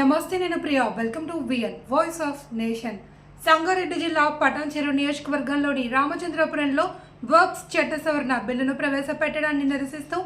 నమస్తే నేను Priya. Welcome to VN voice of nation Sangareddy జిల్లా పటాన్చెరు నియోజకవర్గంలోని రామచంద్రపురంలో వర్క్స్ చట్ట సవరణ బిల్లును ప్రవేశపెట్టడాన్ని నిరసిస్తూ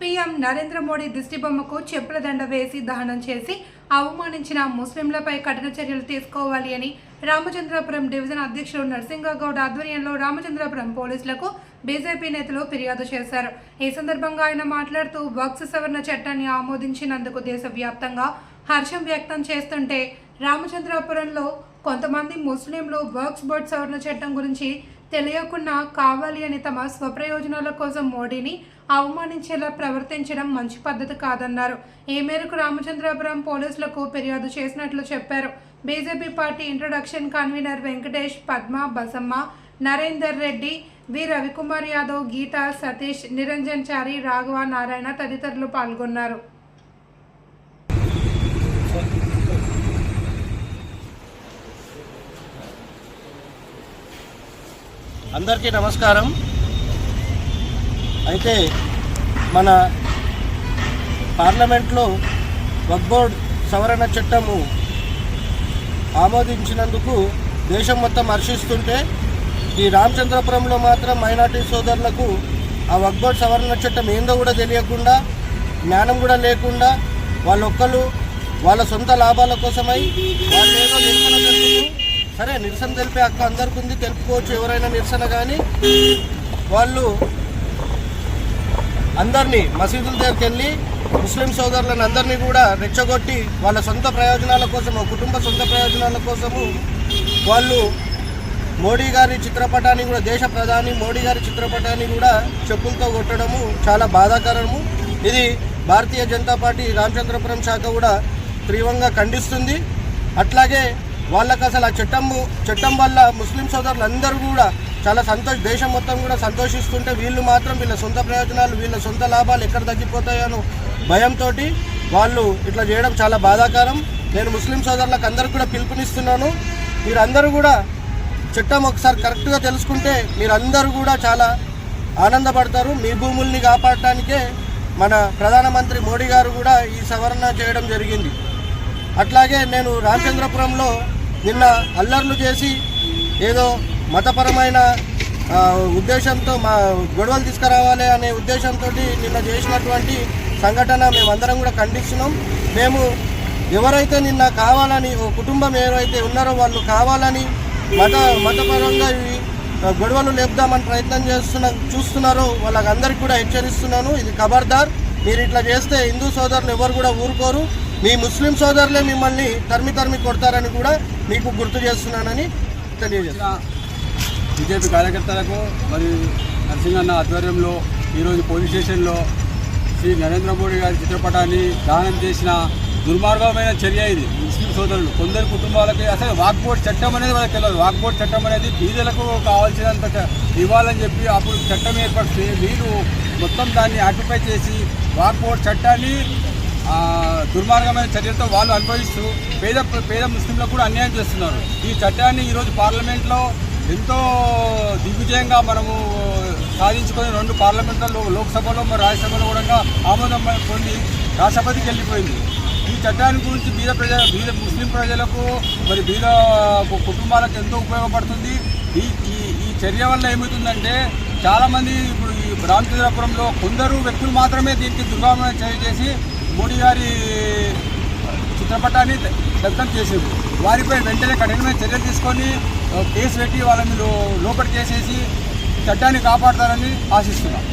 పీఎం నరేంద్ర మోడీ దిష్టిబొమ్మకు చెప్పుల దండ వేసి దహనం చేసి అవమానించిన ముస్లింలపై కఠిన చర్యలు తీసుకోవాలి అని రామచంద్రపురం డివిజన్ అధ్యక్షుడు నరసింగగౌడ్ ఆధ్వర్యంలో రామచంద్రపురం పోలీసులకు బీజేపీ నేతలు ఫిర్యాదు చేశారు. ఈ సందర్భంగా ఆయన మాట్లాడుతూ వక్స్ సవరణ చట్టాన్ని ఆమోదించినందుకు దేశవ్యాప్తంగా హర్షం వ్యక్తం చేస్తుంటే రామచంద్రపురంలో కొంతమంది ముస్లింలు వర్క్స్ బోర్డ్ సవరణ చట్టం గురించి తెలియకుండా కావాలి అని తమ స్వప్రయోజనాల కోసం మోడీని అవమానించేలా ప్రవర్తించడం మంచి పద్ధతి కాదన్నారు. ఈ మేరకు రామచంద్రపురం పోలీసులకు ఫిర్యాదు చేసినట్లు చెప్పారు. BJP party introduction convener Venkatesh Padma Basamma Narender Reddy V. Ravikumar Yadav Geetha Satish Niranjan Chari Raghava Narayana తదితరులు పాల్గొన్నారు. అందరికీ నమస్కారం. అయితే మన పార్లమెంట్లో వక్ బోర్డ్ సవరణ చట్టము ఆమోదించినందుకు దేశం మొత్తం హర్షిస్తుంటే ఈ రామచంద్రపురంలో మాత్రం మైనార్టీ సోదరులకు ఆ వక్ బోర్డ్ సవరణ చట్టం ఏందో కూడా తెలియకుండా జ్ఞానం కూడా లేకుండా వాళ్ళొక్కరు వాళ్ళ సొంత లాభాల కోసమై వాళ్ళు ఏదో నిరసన సరే నిరసన తెలిపే హక్కు అందరికి ఉంది తెలుపుకోవచ్చు ఎవరైనా నిరసన కానీ వాళ్ళు అందరినీ మసీదుల దగ్గరికి వెళ్ళి ముస్లిం సోదరులను అందరినీ కూడా రెచ్చగొట్టి వాళ్ళ సొంత ప్రయోజనాల కోసము కుటుంబ సొంత ప్రయోజనాల కోసము వాళ్ళు మోడీ గారి చిత్రపటాన్ని కూడా దేశ ప్రధాని మోడీ గారి చిత్రపటాన్ని కూడా చెప్పులతో కొట్టడము చాలా బాధాకరము. ఇది భారతీయ జనతా పార్టీ రామచంద్రపురం శాఖ కూడా తీవ్రంగా ఖండిస్తుంది. అట్లాగే వాళ్ళకి అసలు ఆ చట్టము చట్టం వల్ల ముస్లిం సోదరులు అందరూ కూడా చాలా సంతోష దేశం మొత్తం కూడా సంతోషిస్తుంటే వీళ్ళు మాత్రం వీళ్ళ సొంత ప్రయోజనాలు వీళ్ళ సొంత లాభాలు ఎక్కడ తగ్గిపోతాయనో భయంతో వాళ్ళు ఇట్లా చేయడం చాలా బాధాకరం. నేను ముస్లిం సోదరులకు అందరికి కూడా పిలుపునిస్తున్నాను. మీరందరూ కూడా చట్టం ఒకసారి కరెక్ట్గా తెలుసుకుంటే మీరందరూ కూడా చాలా ఆనందపడతారు. మీ భూముల్ని కాపాడటానికే మన ప్రధానమంత్రి మోడీ గారు కూడా ఈ సవరణ చేయడం జరిగింది. అట్లాగే నేను రామచంద్రపురంలో నిన్న అల్లర్లు చేసి ఏదో మతపరమైన ఉద్దేశంతో మా గొడవలు తీసుకురావాలి అనే ఉద్దేశంతో నిన్న చేసినటువంటి సంఘటన మేమందరం కూడా ఖండిస్తున్నాం. మేము ఎవరైతే నిన్న కావాలని ఓ కుటుంబం ఎవరైతే ఉన్నారో వాళ్ళు కావాలని మత మతపరంగా గొడవలు లేపుదామని ప్రయత్నం చేస్తున్న చూస్తున్నారో వాళ్ళకందరికీ కూడా హెచ్చరిస్తున్నాను. ఇది ఖబర్దార్. మీరు ఇట్లా చేస్తే హిందూ సోదరులు ఎవరు కూడా ఊరుకోరు. మీ ముస్లిం సోదరులే మిమ్మల్ని తరిమి తరిమి కొడతారని కూడా మీకు గుర్తు చేస్తున్నానని తెలియజేస్తాను బీజేపీ కార్యకర్తలకు మరియు నరసింహన్న ఆధ్వర్యంలో ఈరోజు పోలీస్ స్టేషన్లో శ్రీ నరేంద్ర మోడీ గారి చిత్రపటాన్ని దానం చేసిన దుర్మార్గమైన చర్య ఇది. ముస్లిం సోదరులు కొందరు కుటుంబాలకి అసలు వాక్బోర్డ్ చట్టం అనేది వాళ్ళకి తెలియదు. వాక్బోర్డ్ చట్టం అనేది బీదలకు కావాల్సినంత ఇవ్వాలని చెప్పి అప్పుడు చట్టం ఏర్పడితే మీరు మొత్తం దాన్ని ఆక్యుపై చేసి వాక్బోర్డ్ చట్టాన్ని దుర్మార్గమైన చర్యలతో వాళ్ళు అనుభవిస్తూ పేద పేద ముస్లింలకు కూడా అన్యాయం చేస్తున్నారు. ఈ చట్టాన్ని ఈరోజు పార్లమెంట్లో ఎంతో దిగ్విజయంగా మనము సాధించుకొని రెండు పార్లమెంట్లలో లోక్సభలో మరి రాజ్యసభలో కూడా ఆమోదం పొంది రాష్ట్రపతికి వెళ్ళిపోయింది. ఈ చట్టాన్ని గురించి బీద ప్రజల బీద ముస్లిం ప్రజలకు మరి బీద కుటుంబాలకు ఎంతో ఉపయోగపడుతుంది. ఈ ఈ ఈ చర్య వల్ల ఏమవుతుందంటే చాలామంది ఇప్పుడు ఈ రామచంద్రపురంలో కొందరు వ్యక్తులు మాత్రమే దీనికి దుర్గామైన చర్య చేసి మోడీ గారి చిత్రపటాన్ని దగ్ధం చేసింది వారిపై వెంటనే కఠినమైన చర్యలు తీసుకొని కేసు పెట్టి వాళ్ళని లో లోపలికి చేసేసి చట్టాన్ని కాపాడతారని ఆశిస్తున్నాం.